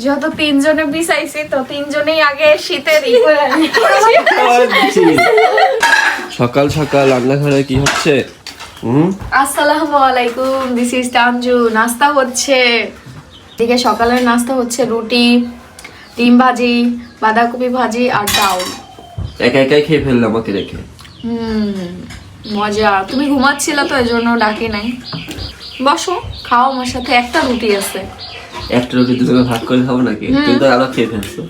যেহেতু তিনজনে বিছাইছি তো তিনজনেই আগে শীতের সকাল সকাল রান্নাঘরে কি হচ্ছে? আসসালামু আলাইকুম দিস ইজ নাস্তা হচ্ছে। এদিকে সকালের নাস্তা হচ্ছে রুটি ডিম ভাজি বাঁধাকপি ভাজি আর ডাউল একা একাই খেয়ে ফেললাম আমাকে রেখে হুম মজা। তুমি ঘুমাচ্ছিল তো এই জন্য ডাকি নাই। বসো খাও আমার সাথে। একটা রুটি আছে। একটা রুটি দুজনে ভাগ করে খাব নাকি? তুমি তো আরও খেয়ে ফেলছো।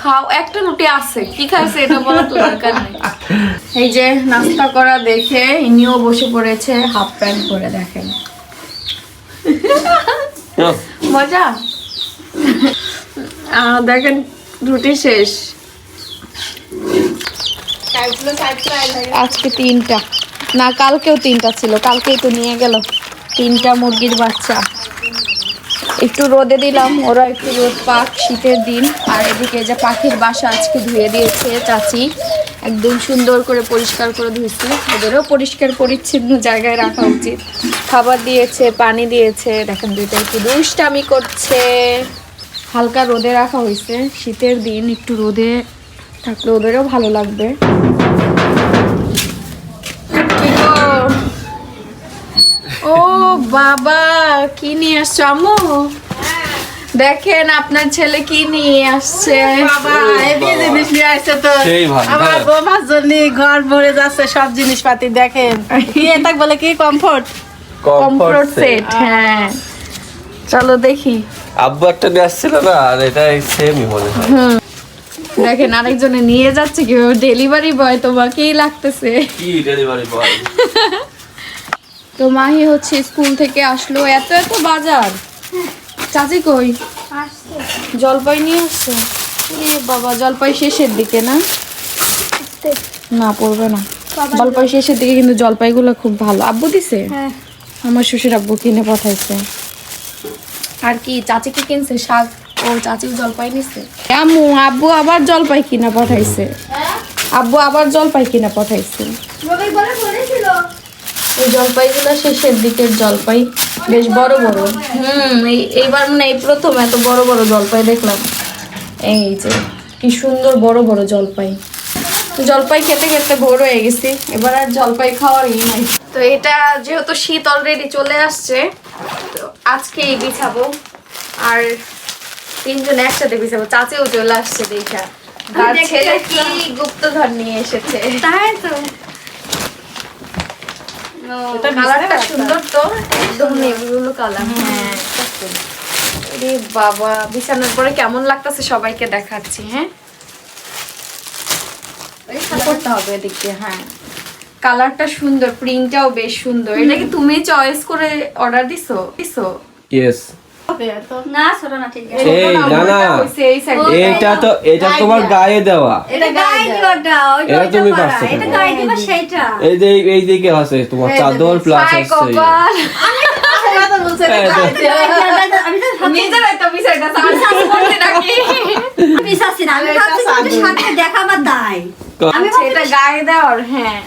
খাও একটা রুটি আছে। কি খাইছে এটা তো দরকার নেই। এই যে নাস্তা করা দেখে ইনিও বসে পড়েছে হাফ প্যান্ট পরে দেখেন। মজা? দেখেন রুটি শেষ। আজকে তিনটা। না কালকেও তিনটা ছিল কালকেই তো নিয়ে গেল। তিনটা মুরগির বাচ্চা। একটু রোদে দিলাম। ওরা একটু রোদ পাক শীতের দিন। আর এদিকে যে পাখির বাসা আজকে ধুয়ে দিয়েছে চাচি। একদম সুন্দর করে পরিষ্কার করে ধুয়েছে ওদেরও পরিষ্কার পরিচ্ছন্ন জায়গায় রাখা উচিত। খাবার দিয়েছে, পানি দিয়েছে। দেখেন দুইটা একটু দুষ্টামি করছে। হালকা রোদে রাখা হয়েছে শীতের দিন একটু রোদে থাকলে ওদেরও ভালো লাগবে। ও বাবা কি নিয়ে আসছো আম্মু? দেখেন আপনার ছেলে কি নিয়ে আসছে। আমার হ্যাঁ। জন্য ঘর ভরে যাচ্ছে সব জিনিসপাতি দেখেন। এটা বলে কি কমফোর্ট কমফোর্ট সেট হ্যাঁ। চলো দেখি। আব্বু একটা নিয়ে আসছিল না আর এটা সেমই মনে হয়। দেখেন আরেকজনে নিয়ে যাচ্ছে কি ডেলিভারি বয় তোমাকেই লাগতেছে। কি ডেলিভারি বয় তো মাহি হচ্ছে স্কুল থেকে আসলো। এত এত বাজার। চাচি কই? জলপাই নিয়ে আসছে? বাবা জলপাই শেষের দিকে না? না পড়বে না। জলপাই শেষের দিকে কিন্তু জলপাইগুলো খুব ভালো। আব্বু দিছে? আমার শ্বশুর আব্বু কিনে পাঠাইছে। আর কি চাচি কি কিনছে শাক? ও চাচি জলপাই নিছে। আম্মু আব্বু আবার জলপাই কিনা পাঠাইছে। আব্বু আবার জলপাই কিনা পাঠাইছে। এই জলপাইগুলো শেষের দিকের জলপাই বেশ বড় বড়। হুম এই এইবার মানে এই প্রথম এত বড় বড় জলপাই দেখলাম। এই যে কি সুন্দর বড় বড় জলপাই। জলপাই খেতে খেতে ভোর হয়ে গেছি এবার আর জলপাই খাওয়ার ই নাই। তো এটা যেহেতু শীত অলরেডি চলে আসছে তো আজকেই বিছাবো। আর তিনজন একসাথে বিছাবো চাচেও চলে আসছে দেখা। ছেলে কি গুপ্তধর নিয়ে এসেছে। তাই তো। কালারটা সুন্দর তো একদম নেভি কালার হ্যাঁ বাবা বিছানার পরে কেমন লাগতেছে সবাইকে দেখাচ্ছি হ্যাঁ? করতে হবে এদিক দিয়ে হ্যাঁ। কালারটা সুন্দর প্রিন্টটাও বেশ সুন্দর। এটা কি তুমি চয়েস করে অর্ডার দিছো? দিছো? ইয়েস না ছোট না ঠিক আছে। এই না না হইছে এই সাইড। এটা তো এটা তোমার গায়ে দেওয়া। এটা গায়ে দিবাটা এটা তুমি পারছ এটা গায়ে দিবা সেইটা। এই যে এই- এই দিকে আছে তোমার চাদর প্লাস আছে আমি দেখাবার আমি আচ্ছা, এটা গায়ে দেওয়ার হ্যাঁ।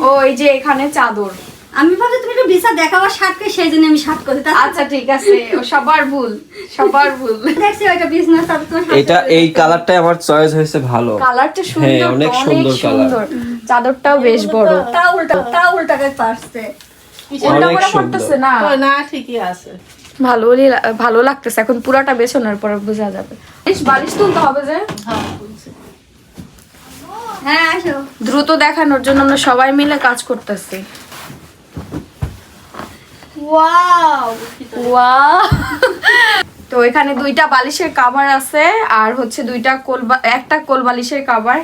ও এই যে এখানে চাদর। আমি ভাবছি তুমি একটু বিছা দেখাবার শার্টকে সেই জন্য আমি শার্ট করছি। তা আচ্ছা ঠিক আছে। ও সবার ভুল সবার ভুল। দেখছি ওইটা বিজনেস তারপর তোমার এটা এই কালারটাই আমার চয়েস হয়েছে ভালো। কালারটা সুন্দর হ্যাঁ, অনেক সুন্দর। সুন্দর। চাদরটাও বেশ বড়। তা উল্টা তা উল্টা করে পারছে। উল্টা করে পড়তেছে না? না ঠিকই আছে। ভালো ভালো লাগতেছে। এখন পুরাটা বেছানোর পর বোঝা যাবে। বেশ বালিশ তুলতে হবে যে। হ্যাঁ আসো। দ্রুত দেখানোর জন্য আমরা সবাই মিলে কাজ করতেছি। তো এখানে দুইটা বালিশের কাভার আছে আর হচ্ছে দুইটা কোল বা- একটা কোল বালিশের কাভার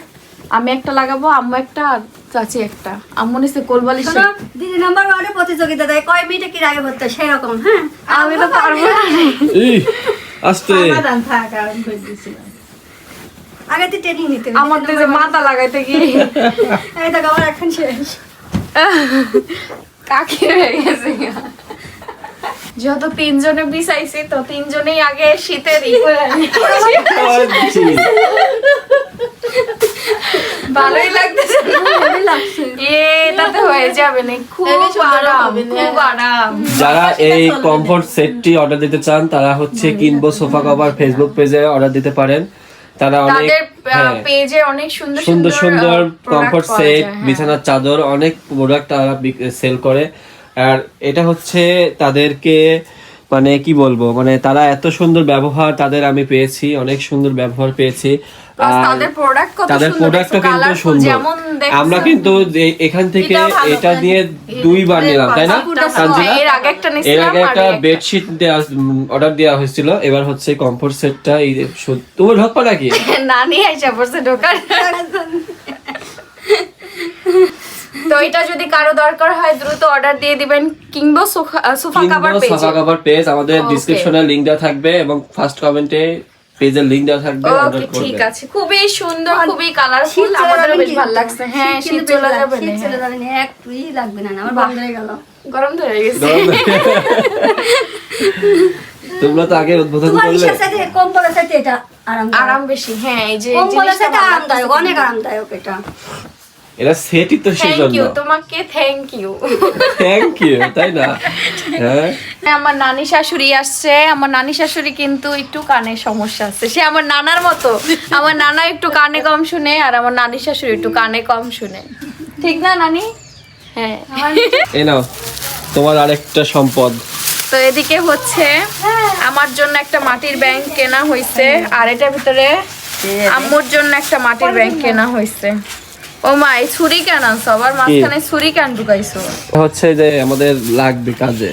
আমি একটা লাগাবো আম্মু একটা চাচি একটা। আম্মু নিছে কোল বালিশের শোনো দিদি নাম্বার ওয়ানে প্রতিযোগিতা দেয় কয় মিনিটে কি আগে ভরতে সেই রকম হ্যাঁ? আমি তো পারব না। আস্তে। সমাধান থাক আমি করে দিয়েছিলাম আগে তুই ট্রেনিং নিতে আমার তো মাথা লাগাইতে গিয়ে। এই দেখো আমার এখন শেষ। কাকি হয়ে গেছে যেহেতু তিনজনে বিছাইছি তো তিনজনেই আগে শীতের। ভালোই লাগতেছে এটাতে হয়ে যাবে না। খুব আরাম খুব আরাম। যারা এই কমফোর্ট সেটটি অর্ডার দিতে চান তারা হচ্ছে কিনবো সোফা কভার ফেসবুক পেজে অর্ডার দিতে পারেন। তারা অনেক হ্যাঁ পেজে অনেক সুন্দর সুন্দর সুন্দর কমফোর্ট সেট হ্যাঁ। বিছানার চাদর অনেক প্রোডাক্ট তারা সেল করে আর এটা হচ্ছে তাদেরকে মানে কি বলব মানে তারা এত সুন্দর ব্যবহার তাদের আমি পেয়েছি অনেক সুন্দর ব্যবহার পেয়েছি তাদের প্রোডাক্টও কিন্তু সুন্দর। আমরা কিন্তু এখান থেকে এটা। নিয়ে দুইবার নিলাম তাই না? এর আগে একটা বেডশিট অর্ডার দেওয়া হয়েছিল। এবার হচ্ছে কমফোর্ট সেটটা এই সু- তুমি ঢোকবা নাকি পড়ছে ঢোকার। তো এটা যদি কারও দরকার হয় দ্রুত অর্ডার দিয়ে দিবেন কিংবা সোফা কাভার পেজে সোফা কভার পেজ আমাদের. ডিসক্রিপশনে লিংক দেওয়া থাকবে এবং ফার্স্ট কমেন্টে পেজের লিংক দেওয়া থাকবে অর্ডার ঠিক আছে। খুবই সুন্দর খুবই কালারফুল আমাদের বেশ ভালো লাগছে। হ্যাঁ শীত চলে যাবে শীত না, চলে হ্যাঁ। যাবে না, একটুই লাগবে না আমার বন্ধ হয়ে গেল। গরম ধরে গেছে। তোমরা তো আগে উদ্বোধন করলে। তোমার সাথে সাথে এটা আরাম আরাম বেশি হ্যাঁ এই যে সাথে আরামদায়ক অনেক আরামদায়ক এটা। এরা সেটই তো সেই জন্য তোমাকে থ্যাংক ইউ থ্যাংক ইউ তাই না? হ্যাঁ। আমার নানি শাশুড়ি আসছে। আমার নানি শাশুড়ি কিন্তু একটু কানের সমস্যা আছে। সে আমার নানার মতো। আমার নানা একটু কানে কম শুনে আর আমার নানি শাশুড়ি একটু কানে কম শুনে। ঠিক না নানি? হ্যাঁ। এই নাও তোমার আরেকটা সম্পদ। তো এদিকে হচ্ছে আমার জন্য একটা মাটির ব্যাংক কেনা হয়েছে আর এটার ভিতরে আম্মুর জন্য একটা মাটির ব্যাংক কেনা হয়েছে ও মা এই ছুরি কেন আনছো? আবার মাঝখানে ছুরি কেন ঢুকাইছো? হচ্ছে যে আমাদের লাগবে কাজে।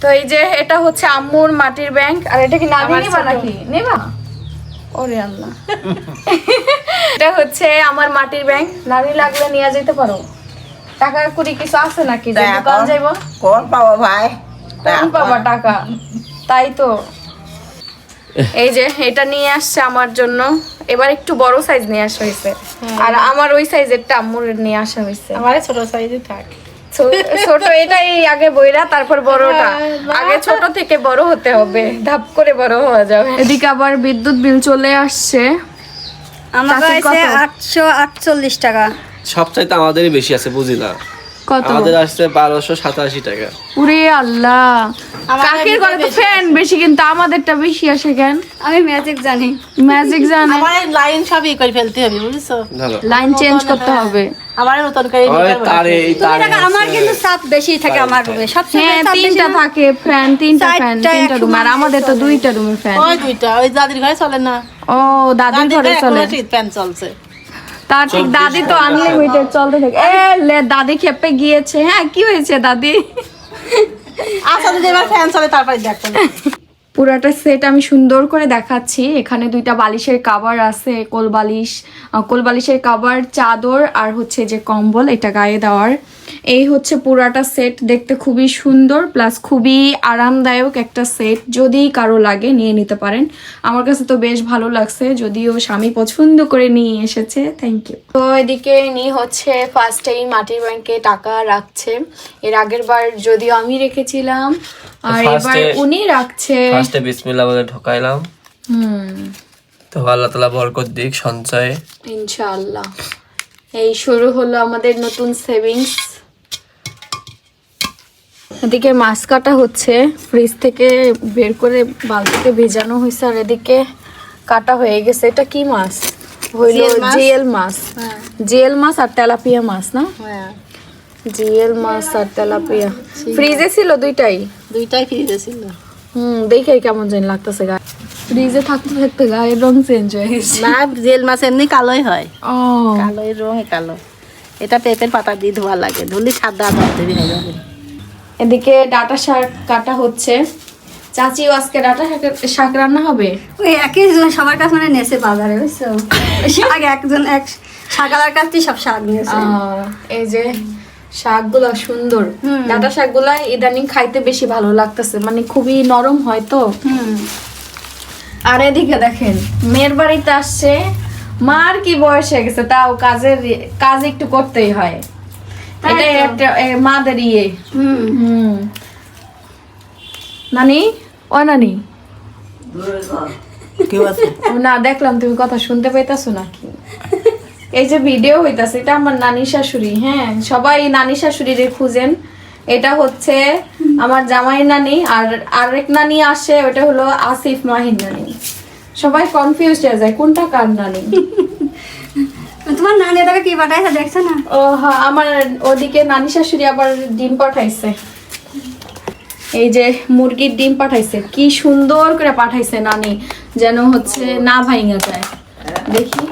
তো এই যে এটা হচ্ছে আম্মুর মাটির ব্যাংক আর এটা কি নানি নিবা নাকি? নেবা? ওরে আল্লাহ। এটা হচ্ছে আমার মাটির ব্যাংক নানি লাগলে নিয়ে যেতে পারো। টাকা কুড়ি কিছু আছে নাকি? যে দোকান যাইবো? কোন পাবো ভাই? কোন পাবা টাকা? তাই তো। এই যে এটা নিয়ে আসছে আমার জন্য। এবার একটু বড় সাইজ নিয়ে আসা হয়েছে। আর আমার ওই সাইজেরটা আম্মুর নিয়ে আসা হয়েছে। আমার ছোট সাইজে থাক। ছোট এটাই আগে বইরা তারপর বড়টা। আগে ছোট থেকে বড় হতে হবে। ধাপ করে বড় হওয়া যাবে। এদিকে আবার বিদ্যুৎ বিল চলে আসছে। আমার কাছে আটশো আটচল্লিশ টাকা। সবচাইতে আমাদেরই বেশি আছে বুঝি না কত? আমাদের আসছে বারোশো সাতাশি টাকা। উরে আল্লাহ। কাকের ঘরে তো ফ্যান বেশি কিন্তু আমাদেরটা বেশি আসে কেন? আমি ম্যাজিক জানি। ম্যাজিক জানে। আমার লাইন সবই করে ফেলতে হবে বুঝছ? লাইন চেঞ্জ করতে হবে। আমার নতুন করে ওই নিতে হবে। তারে তারে আমার কিন্তু বেশি থাকে আমার রুমে। সবসময় হ্যাঁ তিনটা থাকে ফ্যান তিনটা ফ্যান তিনটা রুম আর আমাদের তো দুইটা রুমের ফ্যান ওই দুইটা ওই দাদির ঘরে চলে না। ও দাদির ঘরে চলে। ফ্যান চলছে। তার ঠিক দাদি তো আনলিমিটেড চলতে থাকে। এ লে দাদি খেপে গিয়েছে। হ্যাঁ কি হয়েছে দাদি? আচ্ছা এবার ফ্যান চলে তারপরে দেখো। না। পুরাটা সেট আমি সুন্দর করে দেখাচ্ছি। এখানে দুইটা বালিশের কাভার আছে কোল বালিশ কোল বালিশের কাভার চাদর আর হচ্ছে যে কম্বল এটা গায়ে দেওয়ার। এই হচ্ছে পুরাটা সেট দেখতে খুবই সুন্দর প্লাস খুবই আরামদায়ক একটা সেট যদি কারও লাগে নিয়ে নিতে পারেন। আমার কাছে তো বেশ ভালো লাগছে যদিও স্বামী পছন্দ করে নিয়ে এসেছে থ্যাংক ইউ তো এদিকে নি হচ্ছে ফার্স্টেই মাটির ব্যাংকে টাকা রাখছে। এর আগের বার যদিও আমি রেখেছিলাম আর এবার উনি রাখছে। ফার্স্টে বিসমিল্লাহ বলে ঢোকাইলাম। তো আল্লাহ তালা বরকত দিক সঞ্চয়ে। ইনশাআল্লাহ। এই শুরু হলো আমাদের নতুন সেভিংস। এদিকে মাছ কাটা হচ্ছে ফ্রিজ থেকে বের করে বালতিতে ভেজানো হয়েছে আর এদিকে কাটা হয়ে গেছে। এটা কি মাছ? হইল জিএল মাছ? জিএল মাছ। জিএল মাছ আর তেলাপিয়া মাছ না? হ্যাঁ। জিএল মাছ আর তেলাপিয়া। ফ্রিজে ছিল দুইটাই? দুইটাই ফ্রিজে ছিল। হুম দেখে কেমন জানি লাগতেছে গায়ে ফ্রিজে থাকতে থাকতে গায়ের রং চেঞ্জ হয়ে গেছে। না জেল মাছ এমনি কালোই হয়। ও। কালোই রং কালো। এটা পেঁপের পাতা দিয়ে ধোয়া লাগে ধুলি সাদা ধরতে হয়ে যাবে। এদিকে ডাটা শাক কাটা হচ্ছে। চাচিও আজকে ডাটা শাক শাক রান্না হবে? ওই একই জন সবার কাছে মানে নেছে বাজারে বুঝছ? শাক একজন এক শাকালার কাছ থেকে সব শাক নিয়েছে। এই যে শাকগুলা সুন্দর। ডাটা শাকগুলা ইদানিং খাইতে বেশি ভালো লাগতেছে মানে খুবই নরম হয় তো। আর এদিকে দেখেন মেয়ের বাড়িতে আসছে মার কি বয়স হয়ে গেছে তাও কাজের কাজ একটু করতেই হয়। এটাই একটা মাদের ইয়ে। হুম। হুম। নানি? ও নানি? না দেখলাম তুমি কথা শুনতে পাইতাছো নাকি? এই যে ভিডিও হইতাছে এটা আমার নানি শাশুড়ি হ্যাঁ? সবাই নানি শাশুড়িরে খুঁজেন। এটা হচ্ছে আমার জামাই নানি আর আরেক নানি আসে ওটা হলো আসিফ মাহির নানি। সবাই কনফিউজ হয়ে যায় কোনটা কার নানি? তোমার নানি তাকে কি পাঠাইছে দেখছ না? ও হ্যাঁ আমার ওদিকে নানি শাশুড়ি আবার ডিম পাঠাইছে। এই যে মুরগির ডিম পাঠাইছে কি সুন্দর করে পাঠাইছে নানি যেন হচ্ছে না ভাইঙা যায়। দেখি।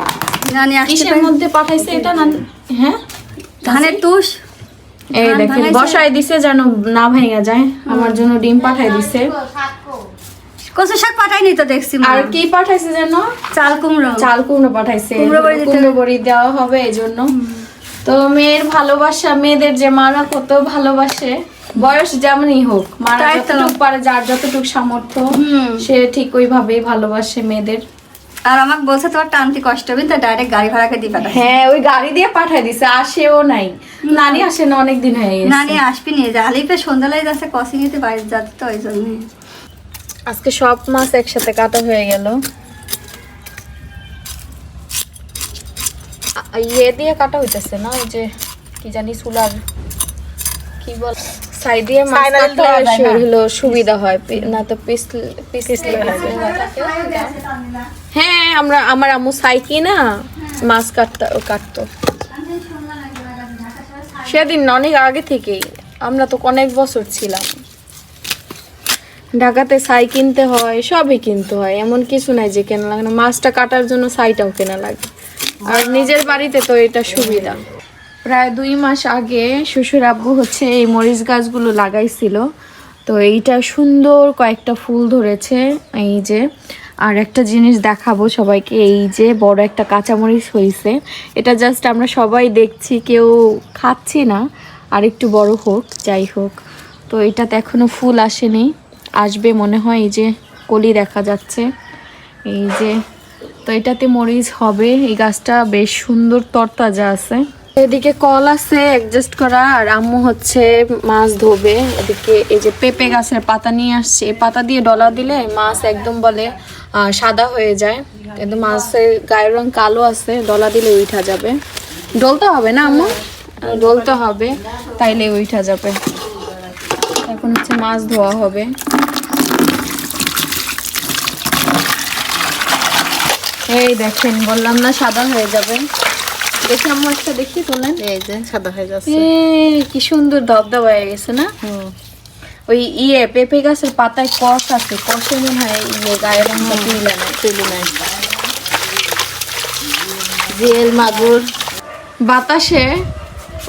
নানি আসছে মধ্যে পাঠাইছে এটা না? হ্যাঁ? ধানের তুষ? এই দেখেন ভাঙাইছে? দিছে যেন না যায়। আমার জন্য ডিম পাঠাই দিছে। কচু শাক পাঠাইনি তো দেখছি আর কি পাঠাইছে যেন? চাল কুমড়ো। চাল কুমড়ো পাঠাইছে। কুমড়ো বড়ি দিতে কুমড়ো বড়ি দেওয়া হবে এই জন্য। তো মেয়ের ভালোবাসা মেয়েদের যে মারা কত ভালোবাসে। বয়স যেমনই হোক মারা। পারে যার যতটুক সামর্থ্য। সে ঠিক ওইভাবেই ভালোবাসে মেয়েদের। আর আমাকে বলছে তোমার টানতে কষ্ট হবে তো ডাইরেক্ট গাড়ি ভাড়াকে দিয়ে পাঠাই হ্যাঁ ওই গাড়ি দিয়ে পাঠাই দিছে আসেও নাই। নানি আসে না অনেক দিন হয়ে গেছে। নানি আসবি নিয়ে যা আলিপে সন্ধ্যাবেলায় যাচ্ছে কষি নিতে বাইরে যাচ্ছে তো ওই জন্য। আজকে সব মাছ একসাথে কাটা হয়ে গেল। ইয়ে দিয়ে কাটা হইতেছে না ওই যে কি জানি সুলার কি বল? সাইড দিয়ে মাছ কাটলে হলো সুবিধা হয় না তো পিছলে পিছলে হ্যাঁ আমরা আমার আম্মু সাইকি না মাছ কাটতা কাটতো সেদিন অনেক আগে থেকেই আমরা তো অনেক বছর ছিলাম ঢাকাতে ছাই কিনতে হয় সবই কিনতে হয় এমন কিছু নাই যে কেনা লাগে না মাছটা কাটার জন্য ছাইটাও কেনা লাগে আর নিজের বাড়িতে তো এটা সুবিধা প্রায় দুই মাস আগে শ্বশুর আব্বু হচ্ছে এই মরিচ গাছগুলো লাগাইছিল। তো এইটা সুন্দর কয়েকটা ফুল ধরেছে, এই যে। আর একটা জিনিস দেখাবো সবাইকে, এই যে বড় একটা কাঁচামরিচ হয়েছে এটা জাস্ট আমরা সবাই দেখছি, কেউ খাচ্ছি না। আর একটু বড় হোক, যাই হোক। তো এটাতে এখনও ফুল আসেনি। আসবে মনে হয় এই যে কলি দেখা যাচ্ছে। এই যে, তো এটাতে মরিচ হবে। এই গাছটা বেশ সুন্দর তরতাজা আছে। এদিকে কল আছে অ্যাডজাস্ট করা, আর আম্মু হচ্ছে মাছ ধোবে। এদিকে এই যে পেঁপে গাছের পাতা নিয়ে আসছে। পাতা দিয়ে ডলা দিলে মাছ একদম বলে সাদা হয়ে যায়। কিন্তু মাছের গায়ের রং কালো আছে, ডলা দিলে উঠা যাবে। ডলতে হবে না আম্মু? ডলতে হবে, তাইলে উঠা যাবে। এখন হচ্ছে মাছ ধোয়া হবে। এই দেখেন, বললাম না সাদা হয়ে যাবে। দেখি আম্মু একটা দেখি তোলেন। এই যে সাদা হয়ে যাচ্ছে। কি সুন্দর হয়ে গেছে না? ওই ইয়ে পেঁপে গাছের পাতায় কষ আছে কষে মনে হয় ইয়ে তুলে না তুলি জিয়েল মাগুর। বাতাসে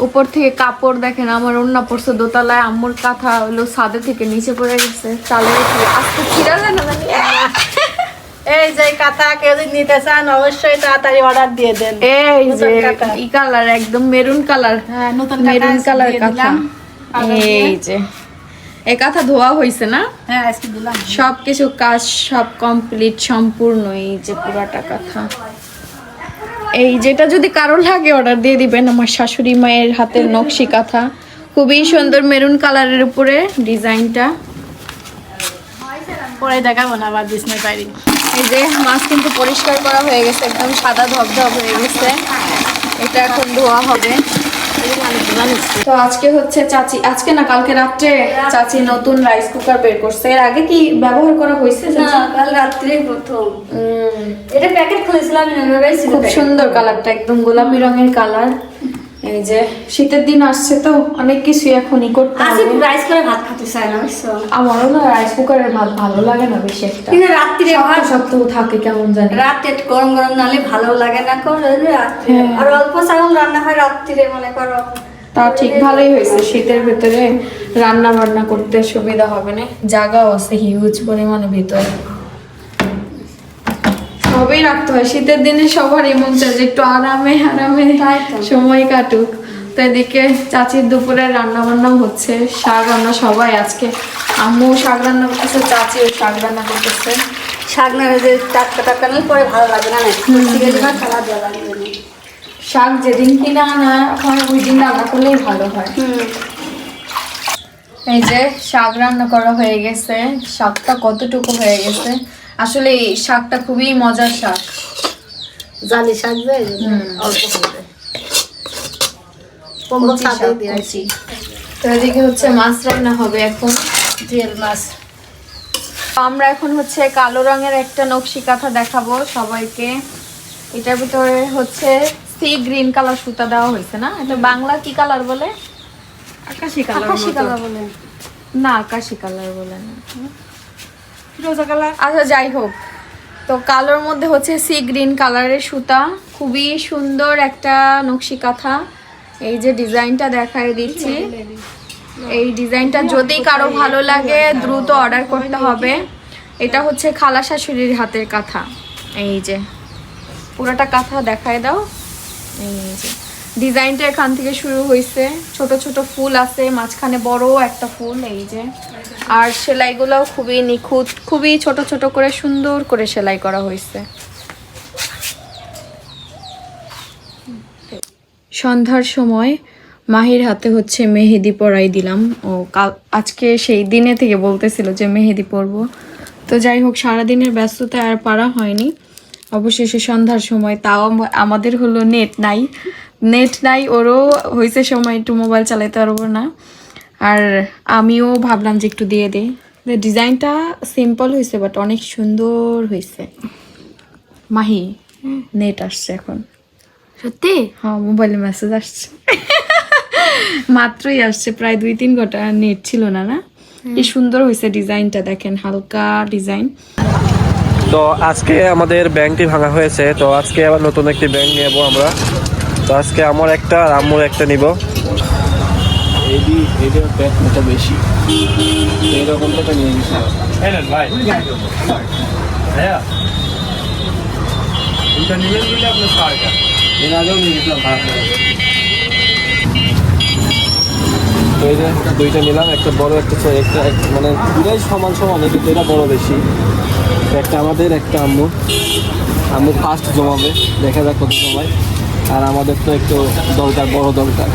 উপর থেকে কাপড় দেখেন আমার অন্য পড়ছে দোতলায় আম্মুর কাঁথা হলো ছাদে থেকে নিচে পড়ে গেছে উপরে। আজকে ছিঁড়া যায় না এই যে কাঁথা কেউ যদি নিতে চান অবশ্যই তাড়াতাড়ি অর্ডার দিয়ে দেন। এই যে ই কালার একদম মেরুন কালার। হ্যাঁ নতুন মেরুন কালার কাঁথা। এই যে। কাঁথা ধোয়া হয়েছে না? হ্যাঁ আজকে দিলাম। সব কিছু কাজ সব কমপ্লিট সম্পূর্ণ এই যে পুরাটা কথা। এই যেটা যদি কারও লাগে অর্ডার দিয়ে দিবেন আমার শাশুড়ি মায়ের হাতের নকশি কাঁথা। খুবই সুন্দর মেরুন কালারের উপরে ডিজাইনটা। পরে দেখাবো না আবার বিছনায় পারি এই যে মাছ কিন্তু পরিষ্কার করা হয়ে গেছে একদম সাদা ধবধব হয়ে গেছে। এটা এখন ধোয়া হবে। তো আজকে হচ্ছে চাচি আজকে না কালকে রাত্রে চাচি নতুন রাইস কুকার বের করছে। এর আগে কি ব্যবহার করা হয়েছে? কাল রাত্রে প্রথম। এটা প্যাকেট খুলেছিলাম খুব। সুন্দর কালারটা একদম গোলাপি রঙের কালার এই যে শীতের দিন আসছে তো অনেক এখনই করতে হবে। রাইস করে ভাত খেতে চায় না আমারও না রাইস কুকারের ভাত ভালো লাগে না বেশি একটা। কিন্তু রাত্রিরে ভাত শক্ত থাকে কেমন জানি। রাতে গরম গরম নালে ভালো লাগে না করে হ্যাঁ। আর অল্প চাউল রান্না হয় রাত্রিরে মনে করো। তা ঠিক ভালোই হয়েছে। শীতের ভিতরে রান্না বান্না করতে সুবিধা হবে না। জায়গাও আছে হিউজ পরিমাণে ভিতরে। সবই রাখতে হয়। শীতের দিনে সবারই মন চায় যে একটু আরামে আরামে সময় কাটুক। তো এদিকে চাচির দুপুরে রান্না বান্না হচ্ছে। শাক রান্না সবাই আজকে। আম্মু শাক রান্না করতেছে চাচিও শাক রান্না করতেছে। শাক না যে টাটকা টাটকা নিলে পরে ভালো লাগে না সিরিয়াল দেওয়া লাগবে না শাক যেদিন কিনা আনা হয় ওই দিন রান্না করলেই ভালো হয়। এই যে শাক রান্না করা হয়ে গেছে। শাকটা কতটুকু হয়ে গেছে? আসলে এই শাকটা খুবই মজার শাক। জালি শাক যে? অল্প করে। এদিকে হচ্ছে মাছ রান্না হবে এখন জিয়াল মাছ। আমরা এখন হচ্ছে কালো রঙের একটা নকশি কাঁথা দেখাবো সবাইকে। এটার ভিতরে হচ্ছে সি গ্রিন কালার সুতা দেওয়া হয়েছে না? এটা বাংলা কি কালার বলে? আকাশি কালার আকাশি কালার বলে। না আকাশি কালার বলে না। কালার আচ্ছা যাই হোক। তো কালোর মধ্যে হচ্ছে সি গ্রিন কালারের সুতা। খুবই সুন্দর একটা নকশি কাঁথা। এই যে ডিজাইনটা দেখায় দিচ্ছি। এই ডিজাইনটা যদি কারও ভালো লাগে, দ্রুত অর্ডার করতে হবে। এটা হচ্ছে খালা শাশুড়ির হাতের কাঁথা। এই যে, পুরোটা কাঁথা দেখায় দাও। এই যে। ডিজাইনটা এখান থেকে শুরু হয়েছে ছোট ছোট ফুল আছে, মাঝখানে বড় একটা ফুল, এই যে। আর সেলাইগুলোও খুবই নিখুঁত, খুবই ছোট ছোট করে সুন্দর করে সেলাই করা হয়েছে সন্ধ্যার সময় মাহির হাতে হচ্ছে মেহেদি পরাই দিলাম। ও আজকে সেই দিনে থেকে বলতেছিল যে মেহেদি পরবো। তো যাই হোক, সারাদিনের ব্যস্ততায় আর পারা হয়নি। অবশেষে সন্ধ্যার সময়, তাও আমাদের হলো নেট নাই। নেট নাই ওরও হয়েছে সময় একটু মোবাইল চালাতে পারব না। আর আমিও ভাবলাম যে একটু দিয়ে দিই। ডিজাইনটা সিম্পল হয়েছে বাট অনেক সুন্দর হয়েছে মাহি নেট আসছে এখন। সত্যি? হ্যাঁ মোবাইলে মেসেজ আসছে। মাত্রই আসছে প্রায় দুই তিন ঘণ্টা নেট ছিল না না? কি সুন্দর হয়েছে ডিজাইনটা দেখেন হালকা ডিজাইন। তো আজকে আমাদের ব্যাংকটি ভাঙা হয়েছে তো আজকে আবার নতুন একটি ব্যাংক নেব আমরা। তো আজকে আমার একটা আর আম্মুর একটা নিব। বেশি। নিয়ে নিছি ভাই। হ্যাঁ এটা নিলেন বলে আপনার সারটা। এর আগেও নিয়ে গেছিলাম তো এই যে দুইটা নিলাম একটা বড় একটা ছোট একটা মানে দুটাই সমান সমান কিন্তু এটা বড় বেশি। একটা আমাদের একটা আম্মু আম্মু ফার্স্ট জমাবে দেখা যাক কত জমায়। আর আমাদের তো একটু দরকার বড় দরকার।